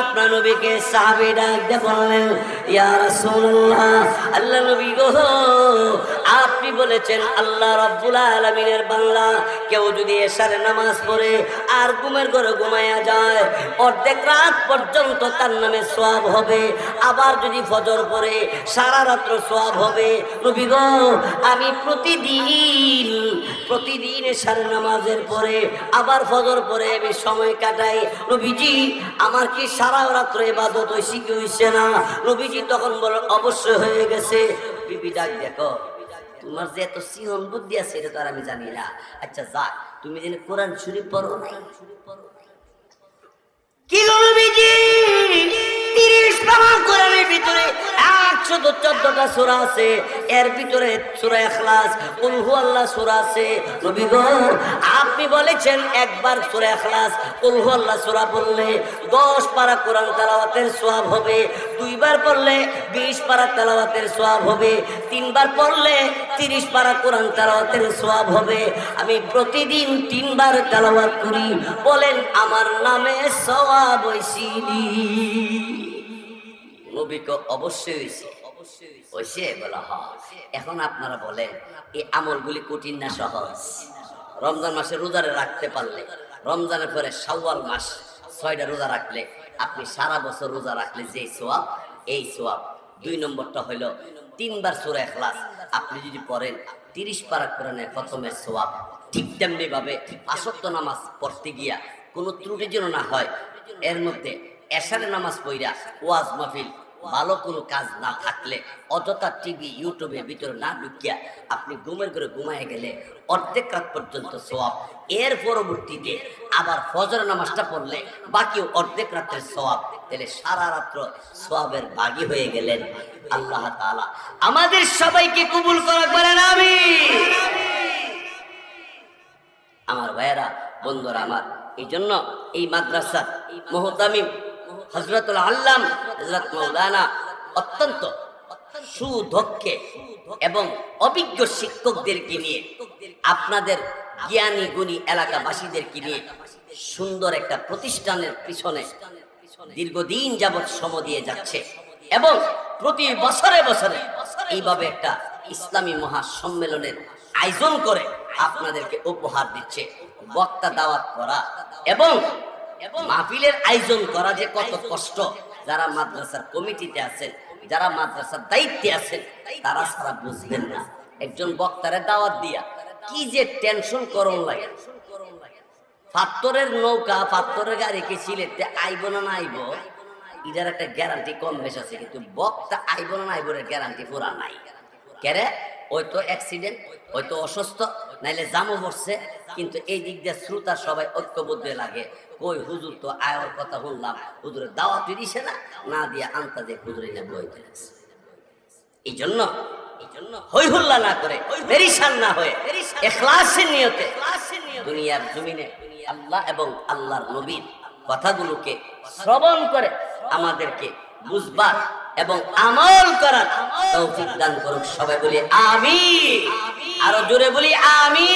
আপনার নবীকে সাহাবী ডাক দিয়ে বললেন, ইয়া আল্লাহ নবী গো, আপনি বলেছেন আল্লাহ রাব্বুল আলামিনের বাংলা কেউ যদি এশারে নামাজ পড়ে আর ঘুমের ঘরে ঘুমায়া যায়, অর্ধেক রাত পর্যন্ত তার নামে সোয়াব হবে, আবার যদি ফজর পড়ে, সারা রাত্র সোয়াব হবে। নবী আমি প্রতিদিন প্রতিদিন এশারে নামাজের পরে, আবার ফজর পরে আমি সময় কাটাই। নবীজি, আমার কি সারা রাত্র এবাদত হয়েছে কি হইছে না? নবীজি তখন বল অবশ্যই হয়ে গেছে। বিবি ডাক, দেখো, তোমার যে এত সিহন বুদ্ধি আছে, এটা তো আর আমি জানি না। আচ্ছা যাক, তুমি যেন কোরআন শরীফ পড়ো নাই। কি চোদ্দটা সুরা আছে। এর ভিতরে সুরা এখলাস উলহু আল্লাহ সুরা আছে। আপনি বলেছেন একবার সুরা এখলাস উলহু আল্লাহ সুরা পড়লে দশ পারা কোরআন তেলাওয়াতের সোয়াব হবে। দুইবার পড়লে বিশ পারা তেলাওয়াতের সোয়াব হবে। তিনবার পড়লে তিরিশ পারা কোরআন তেলাওয়াতের সোয়াব হবে। আমি প্রতিদিন তিনবার তেলাওয়াত করি। বলেন, আমার নামে সোয়াব হইছিলি নবীকে অবশ্যই হয়েছে এখন আপনারা বলেন, এই আমলগুলি কঠিন না সহজ? রমজান মাসে রোজারে রাখতে পারলে, রমজানের পরে শাওয়াল মাস, ছয়টা রোজা রাখলে আপনি সারা বছর রোজা রাখলে যে সোয়াব, এই সোয়াব। দুই নম্বরটা হইল তিনবার সুরা এখলাস আপনি যদি পড়েন, তিরিশ পারা কোরআনের প্রথমের সোয়াব, ঠিক তেমনি ভাবে আসত্য নামাজ পড়তে গিয়া কোনো ত্রুটি যেন না হয়, এর মধ্যে এশারে নামাজ পইরা ওয়াজ মাহফিল ভালো কোনো কাজ না থাকলে, অযথা টিভি ইউটিউবের ভিতরে না ঢুকিয়া আপনি ঘুমের করে ঘুমায় গেলে অর্ধেক রাত পর্যন্ত সোয়াব এর পরবর্তীতে আবার ফজর নামাজটা পড়লে বাকি অর্ধেক রাতের সোয়াব তাহলে সারা রাত্র সোয়াবের বাগি হয়ে গেলেন আল্লাহ তাআলা। আমাদের সবাইকে কবুল করা করেন আমি আমার ভাইয়েরা, বন্ধুরা আমার এই জন্য এই মাদ্রাসা মোহতামিম হজরতুল আল্লাম, হজরত মৌলানা অত্যন্ত সুদক্ষে এবং অভিজ্ঞ শিক্ষকদেরকে নিয়ে, আপনাদের জ্ঞানী গুণী এলাকাবাসীদেরকে নিয়ে সুন্দর একটা প্রতিষ্ঠানের পিছনে দীর্ঘদিন যাবৎ শ্রম দিয়ে যাচ্ছে এবং প্রতি বছরে বছরে এইভাবে একটা ইসলামী মহাসম্মেলনের আয়োজন করে আপনাদেরকে উপহার দিচ্ছে, বক্তা দাওয়াত করা এবং মাহফিলের আয়োজন করা যে কত কষ্ট, যারা মাদ্রাসার কমিটিতে আছেন, যারা মাদ্রাসার দায়িত্বে আছেন, তারা সারা বুঝবেন না। একজন বক্তারে দাওয়াত দিয়া, কি যে টেনশন করণ লাগে। পাত্তরের নৌকা পাত্তরের গাড়ি কি সিলেটে আইব না না আইব এটার একটা গ্যারান্টি কম বেশ আছে, কিন্তু বক্তা আইব না না আইব গ্যারান্টি পুরা নাই। কেরে ওই তো অ্যাক্সিডেন্ট ওই তো অসুস্থ, নাইলে জামও পড়ছে, কিন্তু এই দিক দিয়ে শ্রোতা সবাই ঐক্যবদ্ধ লাগে। কই হুজুর তো আয়ের কথা শুনলাম, হুজুরের দাওয়াত দিছে না? না দিয়ে আনতা দিয়ে হুজুরে না বই দিয়েছে এই জন্য এই জন্য হই হুল্লা না করে, পেরিশান না হয়ে, এখলাসের নিয়তে দুনিয়ার জমিনে আল্লাহ এবং আল্লাহর নবীর কথাগুলোকে শ্রবণ করে আমাদেরকে বুঝবার এবং আমল করার তৌফিক দান করুক। সবাই বলি আমি আরও জোরে বলি আমি